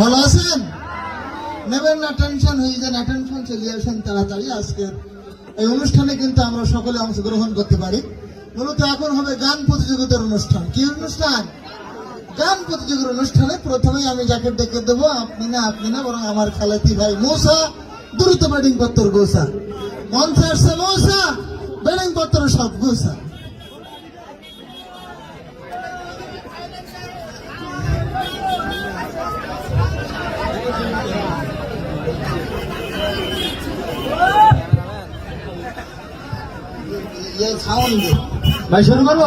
ভালো আছেন? নেবেন না টেনশন হয়ে যান অ্যাটেনশন চলে আসেন তাড়াতাড়ি। আজকের এই অনুষ্ঠানে কিন্তু আমরা সকলে অংশগ্রহণ করতে পারি। মূলত এখন হবে গান প্রতিযোগিতার অনুষ্ঠান। কি অনুষ্ঠান? গান প্রতিযোগিতার অনুষ্ঠানে প্রথমেই আমি যাকে ডেকে দেবো, আপনি না আপনি না, বরং আমার খালাতি ভাই মৌসা, দ্রুত ব্যাটিং পত্র গোসা। মঞ্চে আসছে মৌসা, ব্যাটিং পত্র সব গোসা। ভাই শুরু করব।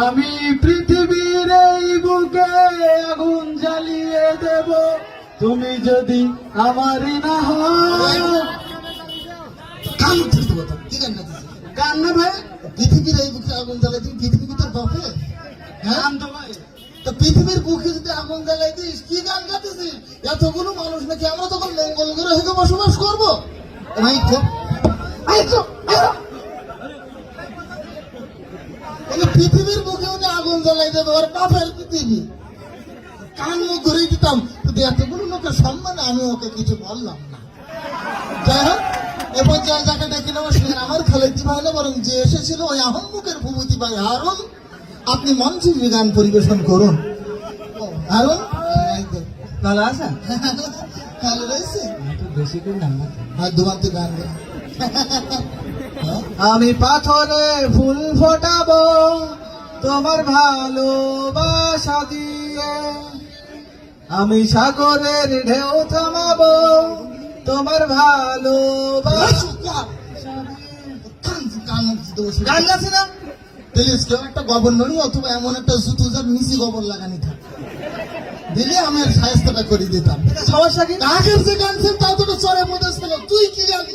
আমি পৃথিবীর এই বুকে আগুন জ্বালিয়ে দেব। তুমি যদি আমারই না ভাই? পৃথিবীর এই বুকে আগুন জ্বালাই তুমি পৃথিবী তোর বাপে। হ্যাঁ? ভাই। তো পৃথিবীর বুকে যদি আগুন জ্বালাই দিস কি গান গাইতেছিস? এতগুলো মানুষ নাকি আমরা তখন মঙ্গল গ্রহে বসবাস করব? এই তো এই তো এই তো। বলে পৃথিবীর বুকে উনি আগুন জ্বালাই দেবে ওর বাপের পৃথিবী কান মুখ ঘুরিয়ে দিতাম। কিন্তু এতগুলো লোকের সম্মানে আমি ওকে কিছু বললাম না। যাই হোক এবার যা যাকে ডেকে নেব সে আমার খালেদি ভাই না বরং যে এসেছিল ওই আহম্মুখের ভূপতি ভাই হারুন আপনি মঞ্চে যে গান পরিবেশন করুন। হারুন। ভালো আছে ভালো রয়েছে? বেশি করে গান আর দুবান্তি গান? আমি পাথরে ফুল ফোটাবো তোমার ভালোবাসা দিয়ে আমি সাগরের ঢেউ থামাবো। তোমার ভালোবাসা। গান গাছে না? একটা গোবর নড়ি অথবা এমন একটা জুতো যার নিচে গোবর লাগানি থাকে। দিলে আমি আর সাহেস্তাটা করে দিতাম। সমস্যা কি? আগের যে গান ছিল তাও তো চরে মধ্যে ছিল। তুই কি জানি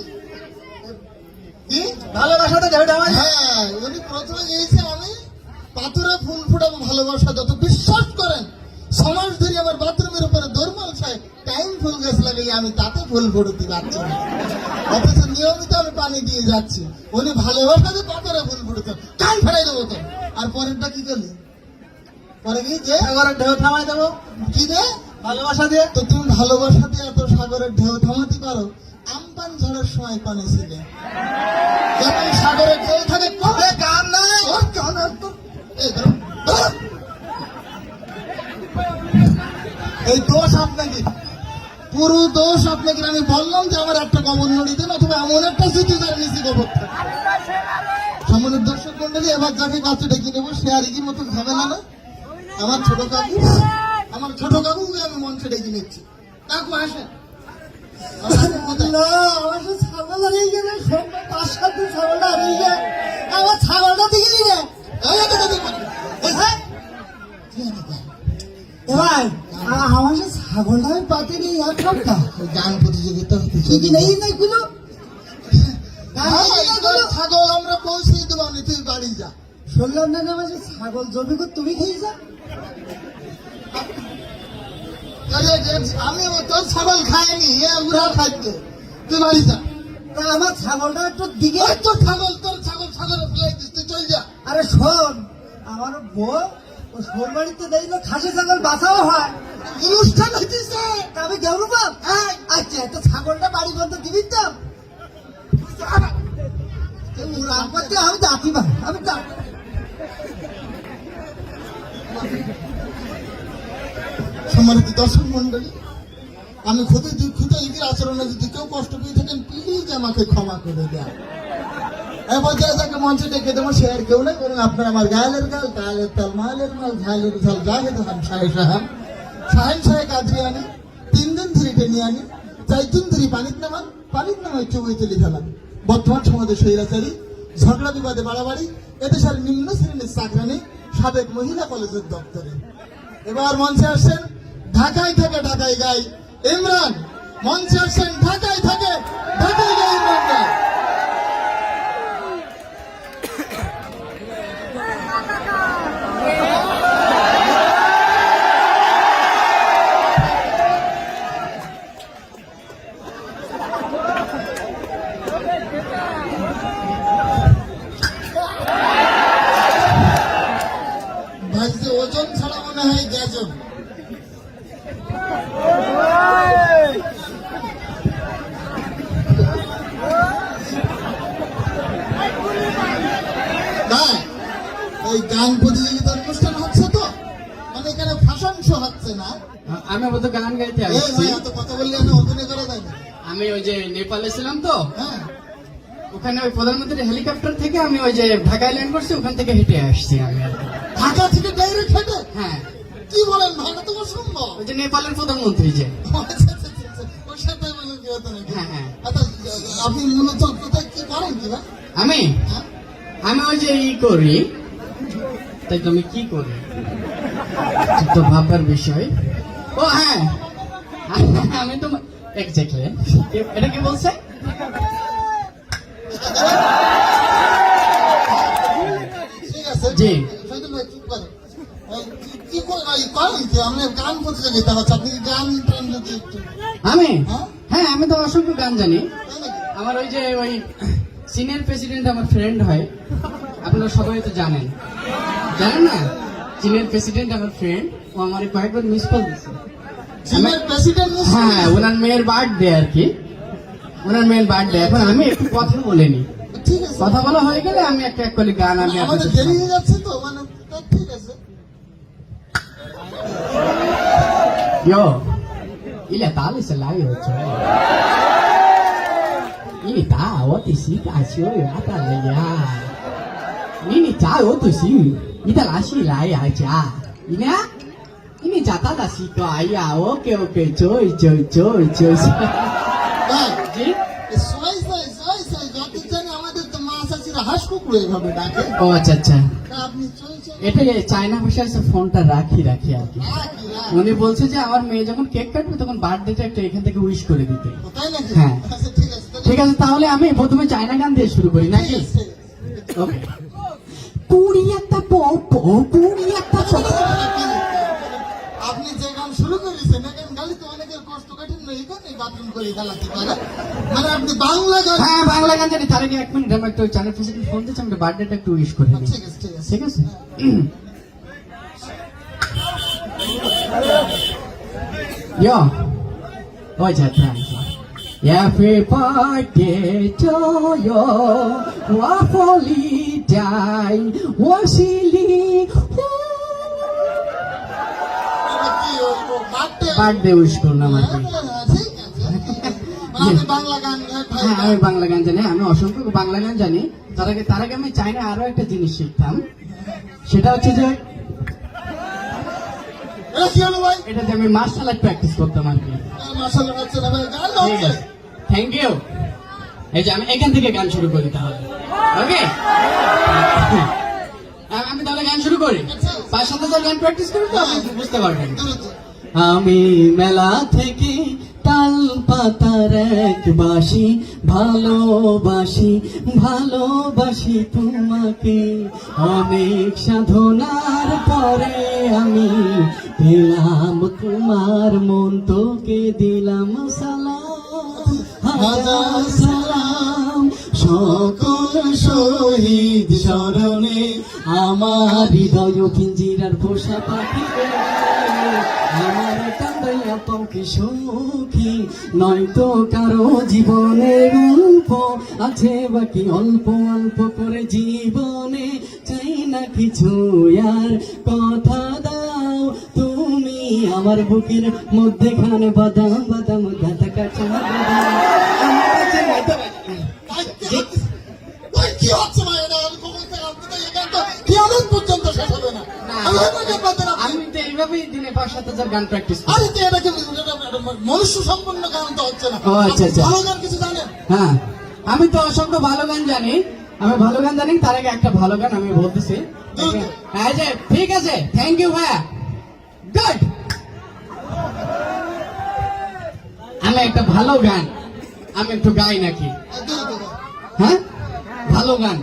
কি? ভালোবাসা তো হ্যাঁ উনি প্রথমে গিয়েছে আমি। পাথরে ফুল ফুটাবো ভালোবাসা যত বিশ্বাস করেন সমাজ ধরে আমার বাথরুমের উপরে দরমাল খায় টাইম ফুল গাছ লাগাই আমি তাতে ফুল ফুটতে পারছি না। অথচ নিয়মিত আমি পানি দিয়ে যাচ্ছি। উনি ভালোবাসা যে পাথরে ফুল ফুটতে কান ফেরাই দেবো তো। আর পরেরটা কি করলি? পরে কি যে? সাগরের ঢেউ থামাই দেবো। কি রে ভালোবাসা দিয়ে। তো তুমি ভালোবাসা দিয়ে এত সাগরের ঢেউ থামাতে পারো? আমপান ঝড়ের সময় পানি ছিলে। যখন সাগরের ঢেউ থাকে নাই? ওর এই দোষ আপনাকে। পুরো দোষ আপনাকে। আমি বললাম যে আমার একটা গোবর নড়ি অথবা এমন একটা জুতি যার নিচে থাকে। সামনের দর্শক মন্ডলী এবার যাকে কাছে ডেকে নেব, সে আর কি মতো ঝামেলা না। আমার ছোট কাকু, আমার ছোট কাকুকে আমি মঞ্চে ডেকে নিচ্ছি। কাকু, আসেন। আমার গেলে ছাগলটা হারিয়ে যায় আমার ছাগলটা দিকে রে এই একটা কথা বলি। এই, এ ভাই আ- আমার ছাগলটা আমি পাতে নেই এক প্রতিযোগিতা হ্যাঁ, ছাগল আমরা পৌঁছে দেবো আমি তুই বাড়ি যা শুনলাম না আমার ছাগল জমি করে তুমি খেয়ে যা আমি তোর ছাগল খাইনি এ উড়া খাইতে তুই বাড়ি যা তা আমার ছাগলটা একটু দিকে। তোর ছাগল তোর ছাগল ছাগল ফেলাই দিস তুই চল যা। আরে শোন আমার বউ ও শোন বাড়িতে না খাসি ছাগল বাঁচাও হয়। অনুষ্ঠান হইতেছে। তা আমি বাপ হ্যাঁ। আচ্ছা তো ছাগলটা বাড়ি বন্ধ দিবি তো? আমি ডাকি ভাই আমি ডাক। সম্মানিত দর্শক মন্ডলী আমি খুবই দুঃখিত ঈদের আচরণে যদি কেউ কষ্ট পেয়ে থাকেন প্লিজ আমাকে ক্ষমা করে দেন। এবার মঞ্চে সে আর কেউ আপনার আমার গাল মাল শাহেন শাহে তিন দিন টেনে আনি ঝগড়া বিবাদে বাড়াবাড়ি, এদেশের নিম্ন শ্রেণির চাকরানি, সাবেক মহিলা কলেজের দপ্তরে। এবার মঞ্চে আসছেন ঢাকায় থেকে ঢাকায় গাই ইমরান মঞ্চে আসছেন ঢাকায় থাকে ঢাকায় ইমরান এই গান অনুষ্ঠান হচ্ছে তো? মানে এখানে ফাঁসন শো হচ্ছে না? আমি আবার তো গান গাইতে আসছি। এত কথা বললে আমি অভিনয় করা যায় না। আমি ওই যে নেপালে ছিলাম তো হ্যাঁ। ওখানে ওই প্রধানমন্ত্রীর হেলিকপ্টার থেকে আমি ওই যে ঢাকায় ল্যান্ড করছি ওখান থেকে হেঁটে আসছি আমি। ঢাকা থেকে ডাইরেক্ট হেঁটে? হ্যাঁ। কি বলেন ভালো তো সম্ভব ওই যে নেপালের প্রধানমন্ত্রী যে। আচ্ছা, আচ্ছা, আচ্ছা, মানে? হ্যাঁ, হ্যাঁ। আপনি মূলত কি করেন কি আমি? হ্যাঁ? আমি ওই যে ই করি তাই তুমি কি করি? তো ভাববার বিষয়। ও হ্যাঁ। আমি তো এক্স্যাক্টলি এটা কি বলছে? জি। আমি? হ্যাঁ আমি তো অসংখ্য গান জানি। আমার ওই যে ওই সিনিয়র প্রেসিডেন্ট আমার ফ্রেন্ড হয়। আপনারা সবাই তো জানেন। জানেন? না সিনিয়র প্রেসিডেন্ট আমার ফ্রেন্ড ও আমার কয়েকবার মিস কল দিচ্ছে চীনের প্রেসিডেন্ট হ্যাঁ ওনার মেয়ের বার্থডে আর কি। ওনার মেয়ের বার্থডে এখন আমি একটু কথা ঠিক আছে। কথা বলা হয়ে গেলে আমি একটা এক কলি গান আমি আমাদের দেরি। হয়ে যাচ্ছে তো মানে তা ঠিক আছে। Yo, ile tali se la yo che. Ini ta o ti si ka chi o ya ta le ya. Ini ta o tu si. Ita la si la ya ja. Ina? Ini jata la si ka ya. Okay okay. Joy joy joy joy. ভাই জি এই সবাই সাই সবাই সাই যত জানি আমাদের তো মা চাচিরা হাঁস কুকুর এইভাবে ডাকে ও আচ্ছা আচ্ছা এটা চায়না ভাষায় আছে ফোনটা রাখি রাখি আর কি। উনি বলছে যে আমার মেয়ে যখন কেক কাটবে তখন বার্থডেটা একটা এখান থেকে উইশ করে দিতে হ্যাঁ। ঠিক আছে তাহলে- আছে আমি প্রথমে চায়না গান দিয়ে শুরু করি নাকি আছে, আছে। পুরি একটা পপো পুরি একটা আপনি যে গান শুরু করেছেন এই গান গালি তো অনেকের কষ্ট কাঠিন্য এই গানে বাথরুম করে গালাতে পারে। মানে আপনি বাংলা গান হ্যাঁ বাংলা গান জানি। তার আগে এক মিনিট আমি একটু চ্যানেল প্রেসিডেন্ট ফোন দিচ্ছি আমি বার্থডেটা একটু উইশ করে দিই। ঠিক আছে ঠিক আছে? Yo, ওই যে thanks. Happy birthday to you, 我 যাই ওসিলি বার্থডে উইশ হ্যাঁ আমি বাংলা গান জানি। হ্যাঁ, আমি অসংখ্য বাংলা গান জানি। তার আগে তার আগে আমি চাইনা একটা জিনিস শিখতাম। সেটা হচ্ছে যে এটাতে আমি মার্শাল প্র্যাকটিস করতাম আর কি। থ্যাংক ইউ এই যে আমি এখান থেকে গান শুরু করি তাহলে। ওকে আমি তাহলে গান শুরু করি? পাঁচ সাত হাজার গান প্র্যাকটিস করি তো? আপনি বুঝতে পারবেন। আমি মেলা থেকে তাল পাতার এক বাসি ভালোবাসি ভালোবাসি তোমাকে। অনেক সাধনার পরে আমি পেলাম তোমার মন, তোকে দিলাম সালাম। সালাম, সকল শহীদ স্মরণে আমার হৃদয় পিঞ্জিরার পোষা পাখি। আমার সুখী, নয়তো কারও জীবনে অল্প আছে বাকি অল্প অল্প করে জীবনে, চাই না কিছু আর কথা আমার বুকের মধ্যেখানে বাদাম বাদাম কাছে এটা? আমি তো এইভাবেই দিনে পাঁচ সাত হাজার গান প্র্যাকটিস করি। আরে তো এটা কি- এটা- এটা মনুষ্য সম্পন্ন গান তো হচ্ছে না ও, আচ্ছা, আচ্ছা। ভালো গান কিছু জানেন হ্যাঁ আমি তো অসংখ্য ভালো গান জানি। আমি ভালো গান জানি তার আগে একটা ভালো গান আমি বলতেছি। ঠিক আছে থ্যাংক ইউ ভাইয়া। গুড আমি একটা ভালো গান। আমি একটু গাই নাকি। হ্যাঁ? ভালো গান।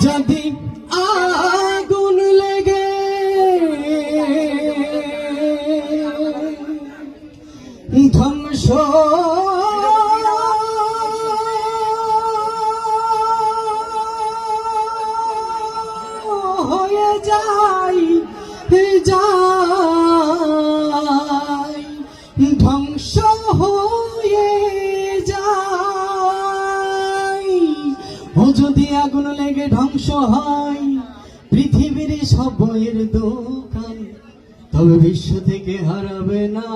যদি আগুন লেগে ধ্বংস হয়ে যায়। ধ্বংস হয় পৃথিবীর সব বইয়ের দোকান তবে বিশ্ব থেকে হারাবে না।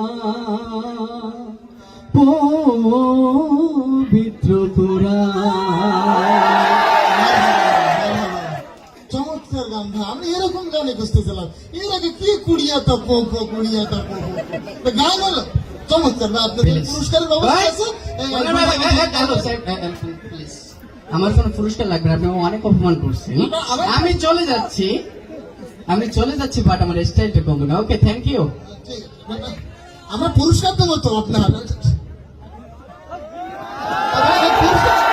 পবিত্র চমৎকার গান ভাই, আমি এরকম গানে খুঁজতেছিলাম এর আগে কি কুড়িয়াটা পোকো কুড়িয়াটা পোকো তো গান হলো? চমৎকার আপনাদের পুরস্কারের ব্যবস্থা আছে. আমার কোনো পুরস্কার লাগবে আপনি অনেক অপমান করছেন। আমি চলে যাচ্ছি। আমি চলে যাচ্ছি বাট আমার স্টাইলটা কমবে না। Okay thank you. আমার পুরস্কার দেবো তো আপনার। পুরস্কার